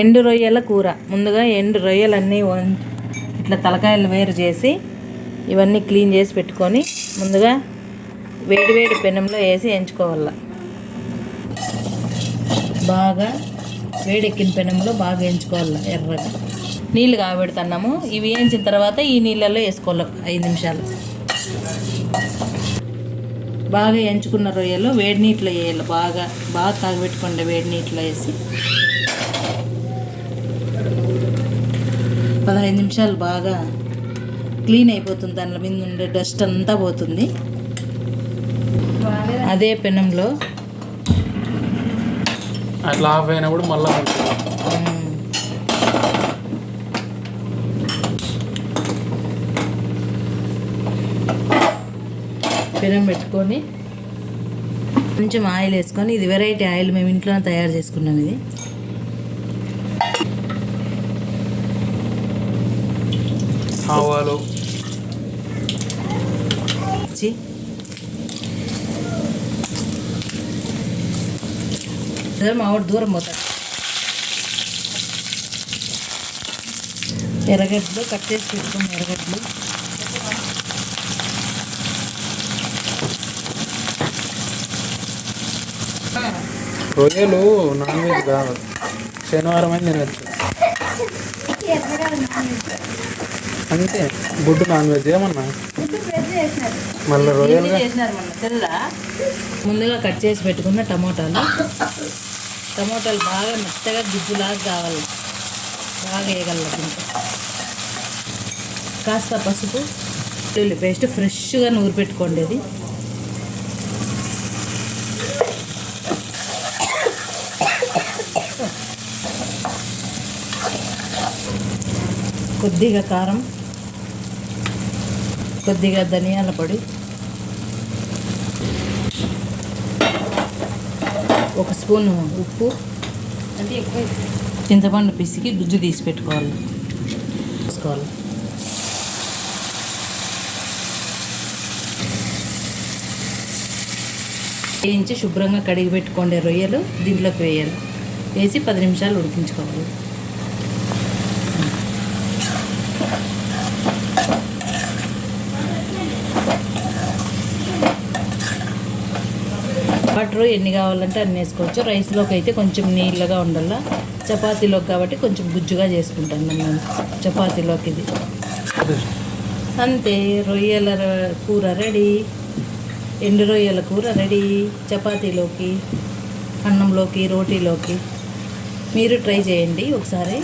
ఎండు రొయ్యల కూర. ముందుగా ఎండు రొయ్యలన్నీ ఇట్లా తలకాయలు వేరు చేసి ఇవన్నీ క్లీన్ చేసి పెట్టుకొని ముందుగా వేడి వేడి పెనంలో వేసి ఎంచుకోవాల. బాగా వేడెక్కిన పెనంలో బాగా ఎంచుకోవాలి ఎర్రగా. నీళ్ళు కాబెడుతున్నాము. ఇవి వేయించిన తర్వాత ఈ నీళ్ళల్లో వేసుకోవాలి ఐదు నిమిషాలు. బాగా ఎంచుకున్న రొయ్యలు వేడి నీటిలో వేయాలి. బాగా బాగా కాగబెట్టుకోండి వేడి నీటిలో వేసి పదహైదు నిమిషాలు బాగా క్లీన్ అయిపోతుంది. దానిలో మీద ఉండే డస్ట్ అంతా పోతుంది. అదే పెనంలో. అట్లా ఆఫ్ అయినప్పుడు మళ్ళీ మ్, పెనం పెట్టుకొని కొంచెం ఆయిల్ వేసుకొని ఇది వెరైటీ ఆయిల్ మేము ఇంట్లోనే తయారు చేసుకున్నాం ఇది. ఆవాలు వచ్చి మా ఆవిడ దూరం పోతాడు. ఎర్రగడ్డలు కట్ చేసి పెట్టుకున్న ఎర్రగడ్డలు. రొయ్యలు నాన్ వెజ్ కాదు. శనివారం అని తినచ్చు. అంతే గుడ్డు నాన్ వెజ్ ఏమన్నా మళ్ళీ రొయ్యలు ముందుగా కట్ చేసి పెట్టుకున్న టమోటాలు. టమోటాలు బాగా మెత్తగా గుజ్జులాగా కావాలి. బాగా వేయగల దీంట్లో. కాస్త పసుపు వెల్లుల్లి పేస్ట్ ఫ్రెష్గా నూరు పెట్టుకోండి ఇది కొద్దిగా కారం. కొద్దిగా ధనియాల పొడి. ఒక స్పూన్ ఉప్పు. చింతపండు పిసికి గుజ్జు తీసి పెట్టుకోవాలి. తీసుకోవాలి. వేయించి శుభ్రంగా కడిగి పెట్టుకోండి రొయ్యలు దీంట్లోకి వేయాలి. వేసి పది నిమిషాలు ఉడికించుకోవాలి. వాటర్ ఎన్ని కావాలంటే అన్ని వేసుకోవచ్చు. రైస్లోకి అయితే కొంచెం నీళ్ళగా ఉండాల. చపాతీలోకి కాబట్టి కొంచెం గుజ్జుగా చేసుకుంటాను నేను చపాతీలోకి ఇది. అంతే రొయ్యల కూర రెడీ. ఎండు రొయ్యల కూర రెడీ. చపాతీలోకి అన్నంలోకి రోటీలోకి. మీరు ట్రై చేయండి ఒకసారి.